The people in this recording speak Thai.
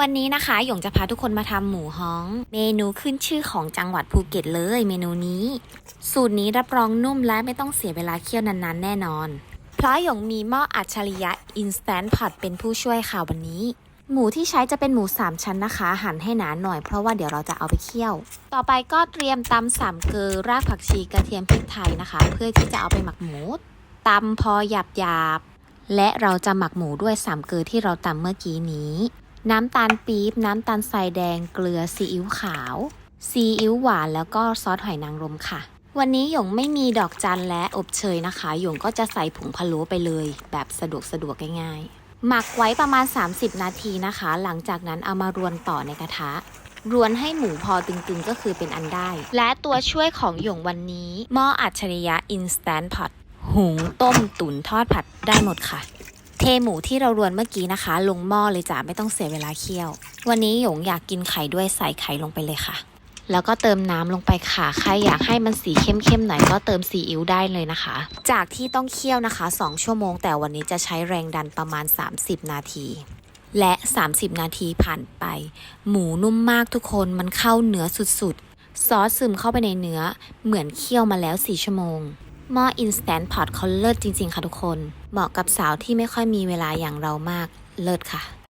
วันนี้นะคะหยงจะพาทุกคนมาทำหมูฮ้อง เมนูขึ้นชื่อของจังหวัดภูเก็ตเลย เมนูนี้ สูตรนี้รับรองนุ่มและไม่ต้องเสียเวลาเคี่ยวนานๆ แน่นอน เพราะหยงมีหม้ออัจฉริยะ Instant Pot เป็นผู้ช่วยค่ะวันนี้ หมูที่ใช้จะเป็นหมู 3 ชั้นนะคะ หั่นให้หนาหน่อยเพราะว่าเดี๋ยวเราจะเอาไปเคี่ยว ต่อไปก็เตรียมตำสามเกลือรากผักชีกระเทียมพริกไทยนะคะ เพื่อที่จะเอาไปหมักหมูตำพอหยาบหยาบๆและเราจะหมักหมูด้วยสามเกลือที่เราตำเมื่อกี้นี้ น้ำตาลปี๊บ น้ำตาลทรายแดง เกลือ ซีอิ๊วขาว ซีอิ๊วหวาน แล้วก็ซอสหอยนางรมค่ะ วันนี้หยงไม่มีดอกจันและอบเชยนะคะ หยงก็จะใส่ผงพะโล้ไปเลย แบบสะดวกสะดวกง่ายๆ หมักไว้ประมาณ 30 นาทีนะคะ หลังจากนั้นเอามารวนต่อในกระทะรวนให้หมูพอตึงๆก็คือเป็นอันได้ และตัวช่วยของหยงวันนี้หม้ออัจฉริยะ Instant Pot หุงต้มตุ๋นทอดผัดได้หมดค่ะ เทหมูที่เรารวนเมื่อกี้นะคะ ลงหม้อเลยจ้ะไม่ต้องเสียเวลาเคี่ยว วันนี้หยงอยากกินไข่ด้วยใส่ไข่ลงไปเลยค่ะ แล้วก็เติมน้ำลงไปค่ะใครอยากให้มันสีเข้มๆหน่อยก็เติมซีอิ๊วได้เลยนะคะ จากที่ต้องเคี่ยวนะคะ 2 ชั่วโมง แต่วันนี้จะใช้แรงดันประมาณ 30 นาที และ 30 นาทีผ่านไป หมูนุ่มมากทุกคนมันเข้าเนื้อสุดๆซอสซึมเข้าไปในเนื้อ เหมือนเคี่ยวมาแล้ว 4 ชั่วโมง หม้อ Instant Pot เขาเลิศจริง ๆ ค่ะทุกคน เหมาะกับสาวที่ไม่ค่อยมีเวลาอย่างเรามากเลิศค่ะ